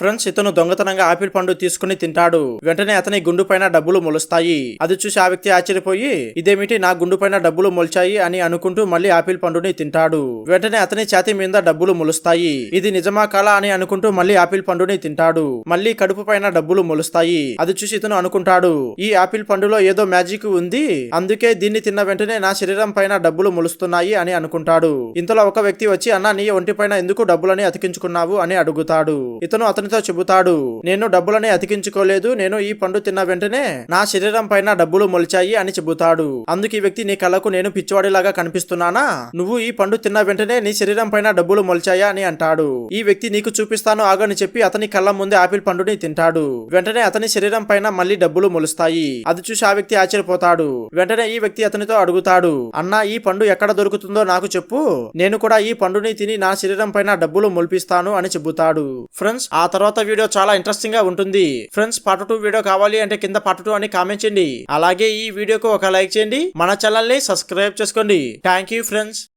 Friends ఇతను దొంగతనంగా apple పండు తీసుకుని తింటాడు. వెంటనే అతని గుండు పైన డబ్బులు మొలుస్తాయి. అది చూసి ఆ వ్యక్తి ఆశ్చర్యపోయి ఇదేమిటి నా గుండు పైన డబ్బులు మొలిచాయి? అని అనుకుంటూ మళ్ళీ ఆపిల్ పండుని తింటాడు. వెంటనే అతని ఛాతి మీద డబ్బులు మొలుస్తాయి. ఇది నిజమా కాలా? అని అనుకుంటూ మళ్ళీ ఆపిల్ పండుని తింటాడు. మళ్ళీ కడుపు పైన డబ్బులు మొలుస్తాయి. అది చూసి ఇతను అనుకుంటాడు ఈ ఆపిల్ పండులో ఏదో మ్యాజిక్ ఉంది. అందుకే దీన్ని తిన్న వెంటనే నా శరీరం పైన డబ్బులు మొలుస్తున్నాయి అని అనుకుంటాడు. ఇంతలో ఒక వ్యక్తి వచ్చి అన్న నీ ఒంటి పైన ఎందుకు డబ్బులని అతికించుకున్నావు? అని అడుగుతాడు. ఇతను అతనితో చెబుతాడు నేను డబ్బులని అతికించుకోలేదు నేను ఈ పండు తిన్న వెంటనే నా శరీరం పైన డబ్బులు మొలిచాయి అని చెబుతాడు. అందుకు ఈ వ్యక్తి నీ కళ్ళకు నేను పిచ్చివాడిలాగా కనిపిస్తున్నానా? నువ్వు ఈ పండు తిన్న వెంటనే నీ శరీరం పైన డబ్బులు మొలిచాయా? అని అంటాడు. ఈ వ్యక్తి నీకు చూపిస్తాను ఆగని చెప్పి అతని కళ్ళ ముందే ఆపిల్ పండుని తింటాడు. వెంటనే అతని శరీరం పైన మళ్ళీ డబ్బులు మొలుస్తాయి. అది చూసి ఆ వ్యక్తి ఆశ్చర్యపోతాడు. వెంటనే ఈ వ్యక్తి అతనితో అడుగుతాడు అన్నా ఈ పండు ఎక్కడ దొరుకుతుందో నాకు చెప్పు. నేను కూడా ఈ పండుని తిని నా శరీరం పైన డబ్బులు మొలిపిస్తాను అని చెబుతాడు. ఫ్రెండ్స్ ఆ తర్వాత వీడియో చాలా ఇంట్రెస్టింగ్గా ఉంటుంది. ఫ్రెండ్స్ పార్ట్ టూ వీడియో కావాలి అంటే కింద పార్ట్ టూ అని కామెంట్ చేయండి. అలాగే ఈ వీడియోకు ఒక లైక్ చేయండి. మన ఛానల్ని సబ్స్క్రైబ్ చేసుకోండి. Thank you friends